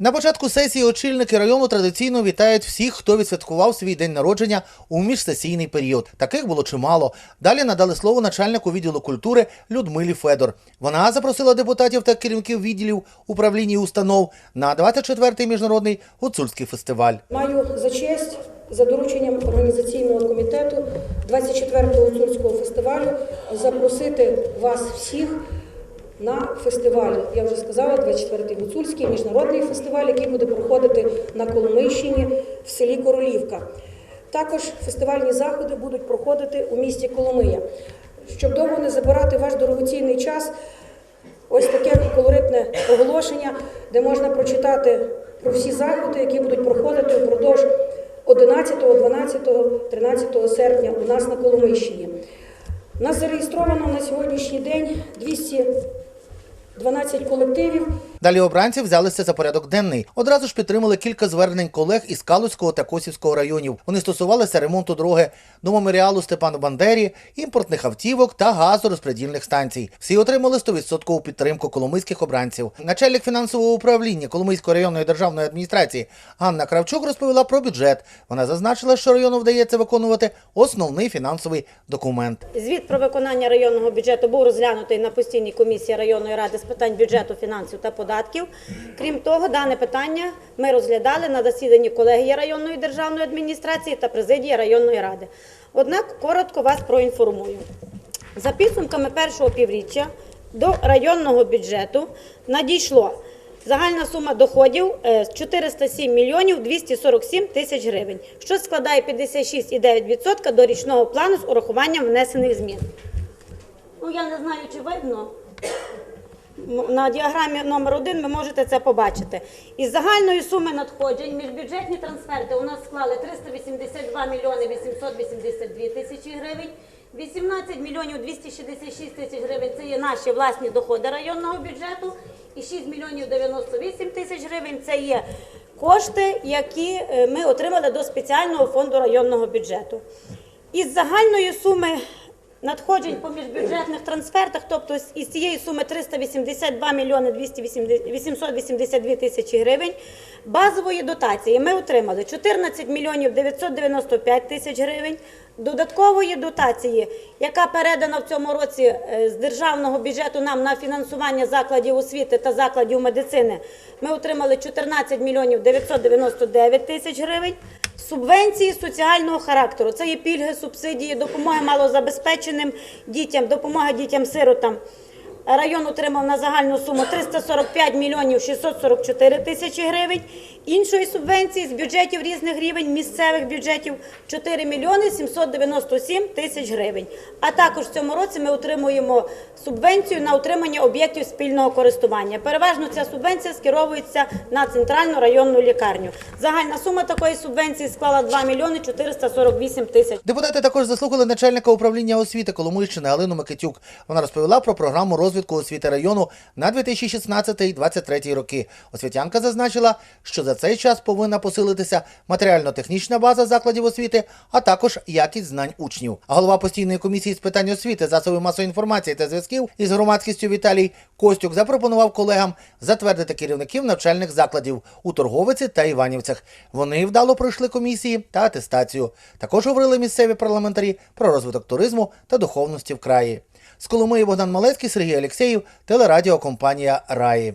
На початку сесії очільники району традиційно вітають всіх, хто відсвяткував свій день народження у міжсесійний період. Таких було чимало. Далі надали слово начальнику відділу культури Людмилі Федор. Вона запросила депутатів та керівників відділів управління і установ на 24-й міжнародний гуцульський фестиваль. Маю за честь за дорученням організаційного комітету 24-го гуцульського фестивалю запросити вас всіх на фестиваль. Я вже сказала, 24-й гуцульський міжнародний фестиваль, який буде проходити на Коломийщині в селі Королівка. Також фестивальні заходи будуть проходити у місті Коломия. Щоб довго не забирати ваш дорогоцінний час, Ось таке колоритне оголошення, де можна прочитати про всі заходи, які будуть проходити впродовж 11, 12, 13 серпня у нас на Коломийщині. Нас зареєстровано на сьогоднішній день 212 колективів. Далі обранці взялися за порядок денний. Одразу ж підтримали кілька звернень колег із Калуського та Косівського районів. Вони стосувалися ремонту дороги до меморіалу Степану Бандері, імпортних автівок та газорозпредільних станцій. Всі отримали 100% підтримку коломийських обранців. Начальник фінансового управління Коломийської районної державної адміністрації Ганна Кравчук розповіла про бюджет. Вона зазначила, що району вдається виконувати основний фінансовий документ. Звіт про виконання районного бюджету був розглянутий на постійній комісії районної ради з питань бюджету, фінансів та податків. Крім того, дане питання ми розглядали на засіданні колегії районної державної адміністрації та президії районної ради. Однак коротко вас проінформую. За підсумками першого півріччя до районного бюджету надійшло загальна сума доходів е, 407 мільйонів 247 тисяч гривень, що складає 56,9% до річного плану з урахуванням внесених змін. Ну, я не знаю, чи видно. На діаграмі номер один ви можете це побачити. Із загальної суми надходжень міжбюджетні трансферти у нас склали 382 мільйони 882 тисячі гривень. 18 мільйонів 266 тисяч гривень це є наші власні доходи районного бюджету. І 6 мільйонів 98 тисяч гривень це є кошти, які е, ми отримали до спеціального фонду районного бюджету. Із загальної суми надходжень по міжбюджетних трансфертах, тобто із цієї суми 382 мільйони 280 882 тисячі гривень, базової дотації ми отримали 14 мільйонів 995 тисяч гривень, додаткової дотації, яка передана в цьому році е, з державного бюджету нам на фінансування закладів освіти та закладів медицини, ми отримали 14 мільйонів 999 тисяч гривень. Субвенції соціального характеру це є пільги, субсидії, допомога малозабезпеченим дітям, допомога дітям-сиротам. Район отримав на загальну суму 345 мільйонів 644 тисячі гривень. Іншої субвенції з бюджетів різних рівень місцевих бюджетів 4 мільйони 797 тисяч гривень. А також в цьому році ми отримуємо субвенцію на утримання об'єктів спільного користування. Переважно ця субвенція скеровується на центральну районну лікарню. Загальна сума такої субвенції склала 2 мільйони 448 тисяч. Депутати також заслухали начальника управління освіти Коломийщини Алину Микитюк. Вона розповіла про програму розвитку освіти району на 2016-2023 роки. Освітянка зазначила, що за цей час повинна посилитися матеріально-технічна база закладів освіти, а також якість знань учнів. А голова постійної комісії з питань освіти, засобів масової інформації та зв'язків із громадськістю Віталій Костюк запропонував колегам затвердити керівників навчальних закладів у Торговиці та Іванівцях. Вони вдало пройшли комісії та атестацію. Також говорили місцеві парламентарі про розвиток туризму та духовності в краї. З Коломиї Богдан Малецький, Сергій Алєксєєв, телерадіокомпанія Раї.